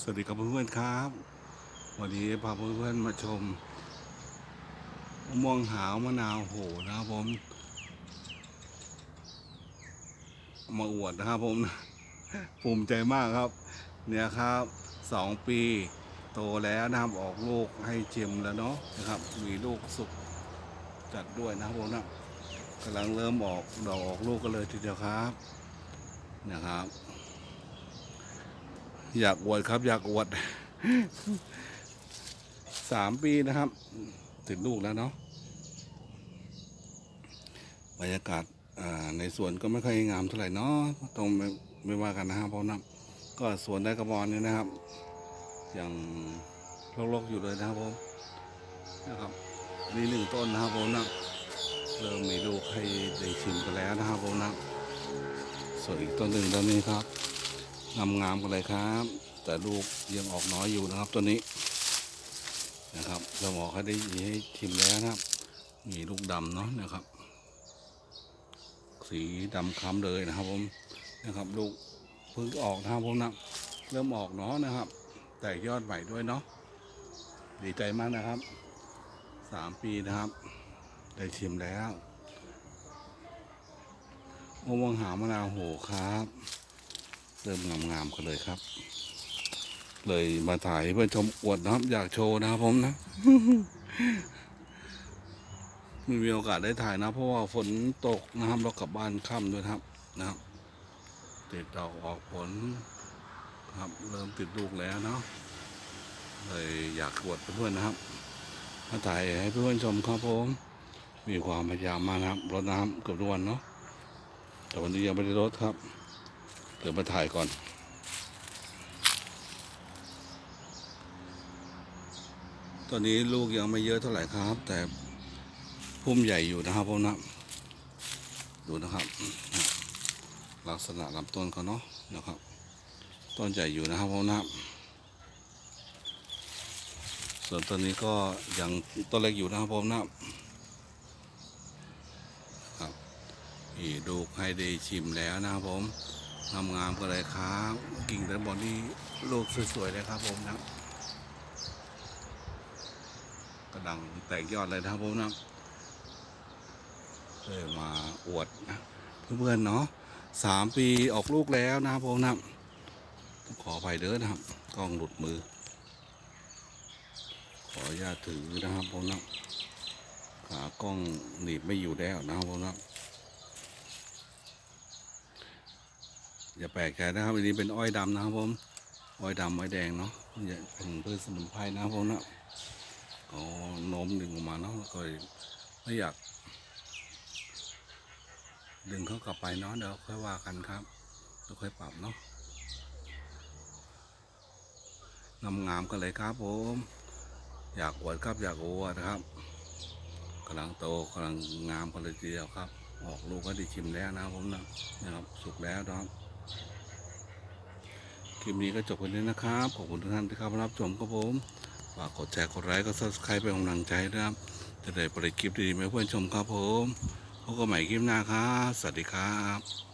สวัสดีครับเพื่อนๆครับ วันนี้พาเพื่อนๆมาชมมะม่วงหาวมะนาวโหนะครับผม มาอวดนะครับผมภูมิใจมากครับ เนี่ยครับสองปีโตแล้วนะครับออกลูกให้ชิมแล้วเนาะนะครับ มีลูกสุกจัดด้วยนะครับผมนะกำลังเริ่มออกดอกออกลูกกันเลยทีเดียวครับ นะครับ อยากอวดครับ อยากอวดสามปีนะครับติดลูกแล้วเนาะบรรยากาศในสวนก็ไม่ค่อยงามเท่าไหร่เนาะต้องไม่ไม่ว่ากันนะครับเพราะนะก็สวนได้กระบอนนี่นะครับอย่างรกๆอยู่เลยนะครับผมนะครับนี่หนึ่งต้นนะครับผมนะเริ่มมีลูกให้ได้ชิมกันแล้วนะครับผมนะส่วนอีกต้นหนึ่งต้นนี้ครับ งามงามๆกันเลยครับ แต่ลูกยังออกน้อยอยู่นะครับตัวนี้นะครับเราหมอเขาได้ยีให้ชิมแล้วนะครับ มีลูกดำเนาะนะครับ สีดำคล้ำเลยนะครับผมนะครับ ลูกเพิ่งออกนะครับผมนะเริ่มออกเนาะนะครับ แต่ยอดใหม่ด้วยเนาะดีใจมากนะครับสามปีนะครับ ได้ชิมแล้วมะม่วงหามะนาวโหครับ เริ่มงามๆกันเลยครับ เลยมาถ่ายเพื่อนชมอวดนะครับอยากโชว์นะครับผมนะไม่มีโอกาสได้ถ่ายนะ เพราะว่าฝนตกนะครับเรากลับบ้านค่ำด้วยครับนะครับ ติดดอกออกผลครับ เริ่มติดลูกแล้วเนาะเลยอยากอวดเพื่อนๆนะครับ มาถ่ายให้เพื่อนชมครับผมมีความพยายามมากนะครับรดน้ำเกือบทุกวันเนาะแต่วันนี้ยังไม่ได้รดครับ เดี๋ยวมาถ่ายก่อน ตอนนี้ลูกยังไม่เยอะเท่าไหร่ครับ แต่พุ่มใหญ่อยู่นะครับผมนะดูนะครับ ลักษณะลำต้นเขาเนาะนะครับ ต้นใหญ่อยู่นะครับผมนะส่วนต้นนี้ก็ยังต้นเล็กอยู่นะครับผมนะครับนี่ดูให้ได้ชิมแล้วนะครับผม งามงามๆกันเลยครับ กิ่งแต่บอลนี่ลูกสวยๆเลยครับผมนะกระดังแตกยอดเลยนะครับผมนะเลยมาอวดนะเพื่อนๆเนาะสามปีออกลูกแล้วนะครับผมนะขออภัยเด้อนะครับกล้องหลุดมือ ขออนุญาตถือนะครับผมนะขากล้องหนีบไม่อยู่แล้วนะครับผมนะ อย่าแปลกใจนะครับอันนี้เป็นอ้อยดำนะครับผมอ้อยดำอ้อยแดงเนาะอย่าเป็นพืชสมุนไพรนะครับผมนะก็โน้มดึงออกมาเนาะก็ไม่อยาก ดึงเขากลับไปเนาะเดี๋ยวค่อยว่ากันครับเดี๋ยวค่อยปรับเนาะงามงามกันเลยครับผม อยากอวดครับอยากอวดนะครับกำลังโตกำลังงามกันเลยทีเดียวครับ ออกลูกก็ได้ชิมแล้วนะครับผมนะนะครับ สุกแล้วนะครับ คลิปนี้ก็จบกันแล้วนะครับ ขอบคุณทุกท่านที่เข้ามารับชมครับผมฝากกดแชร์กดไลค์กด subscribe เป็นกำลังใจนะครับจะได้ผลิตคลิปดีๆมาเพื่อนชมครับผมพบกันใหม่คลิปหน้าครับ สวัสดีครับ